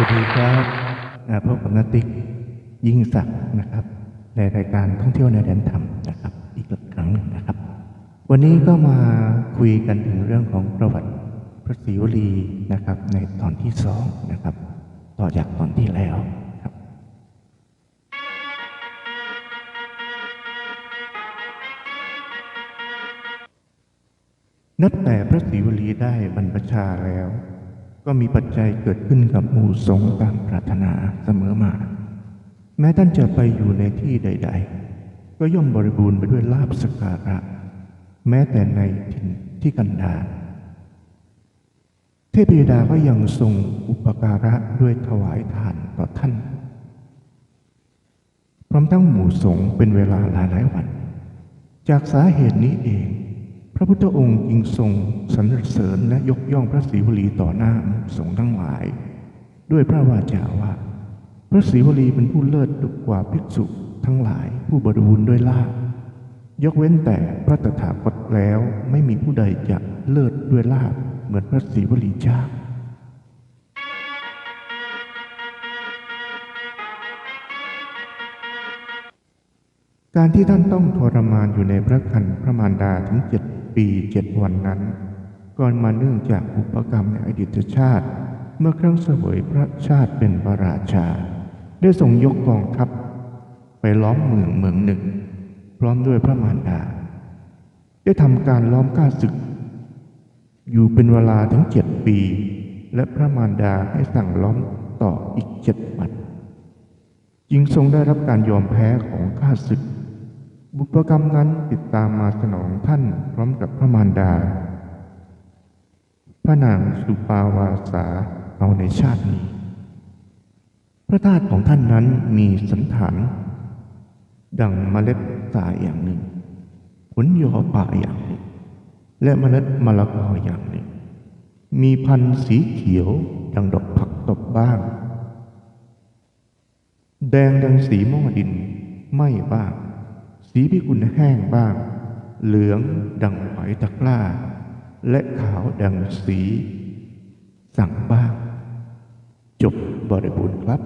สวัสดีครับพบกับนติกยิ่งศักดิ์นะครับ ในรายการท่องเที่ยวในแดนธรรมนะครับ อีกครั้งหนึ่งนะครับ วันนี้ก็มาคุยกันถึงเรื่องของประวัติพระศรีวลีนะครับ ในตอนที่สองนะครับ ต่อจากตอนที่แล้วนับแต่พระศรีวลีได้บรรพชาแล้ว ก็มีปัจจัยเกิดขึ้นกับหมู่สงฆ์ตามปรารถนาเสมอมา แม้ท่านจะไปอยู่ในที่ใด ๆ ก็ย่อมบริบูรณ์ไปด้วยลาบสกการะ แม้แต่ในถิ่นที่กันดารเทพยดาก็ยังทรงอุปการะด้วยถวายทานต่อท่าน พร้อมทั้งหมู่สงฆ์เป็นเวลาหลายๆวัน จากสาเหตุนี้เอง พระพุทธองค์จึงทรงสรรเสริญและยกย่องพระศรีวลีต่อหน้าสงฆ์ทั้งหลาย ด้วยพระวาจาว่า พระศรีวลีเป็นผู้เลิศกว่าภิกษุทั้งหลายผู้บริบูรณ์ด้วยลาภยกเว้นแต่พระตถาคตแล้วไม่มีผู้ใดจะเลิศด้วยลาภเหมือนพระศรีวลีเจ้า การที่ท่านต้องทรมานอยู่ในพระคันพระมารดาถึงเจ็ดปีเจ็ดวันนั้นก่อนมาเนื่องจากอุปกรรมในอดีตชาติ เมื่อครั้งเสวยพระชาติเป็นพระราชา ได้ทรงยกกองทัพ ไปล้อมเมืองเมืองหนึ่ง พร้อมด้วยพระมารดา ได้ทำการล้อมก้าศึก อยู่เป็นเวลาถึงเจ็ดปี และพระมารดาให้สั่งล้อมต่ออีกเจ็ดวันจึงทรงได้รับการยอมแพ้ของข้าศึก บุพกรรมนั้นติดตามมาสนองท่านพร้อมกับพระมารดา พระนางสุปาวาสาเอาในชาตินี้ พระธาตุของท่านนั้นมีสันฐาน ดังเมล็ดสาอย่างหนึ่งผลยอป่าอย่างหนึ่ง และเมล็ดมะละกออย่างหนึ่ง มีพันธุ์สีเขียวดังดอกผักตบบ้าง แดงดังสีหม้อดินไม้บ้าง สีพิกุลแห้งบ้าง เหลืองดังหอยตะกร้า และขาวดังสี สั่งบ้าง จบบริบูรณ์ครับ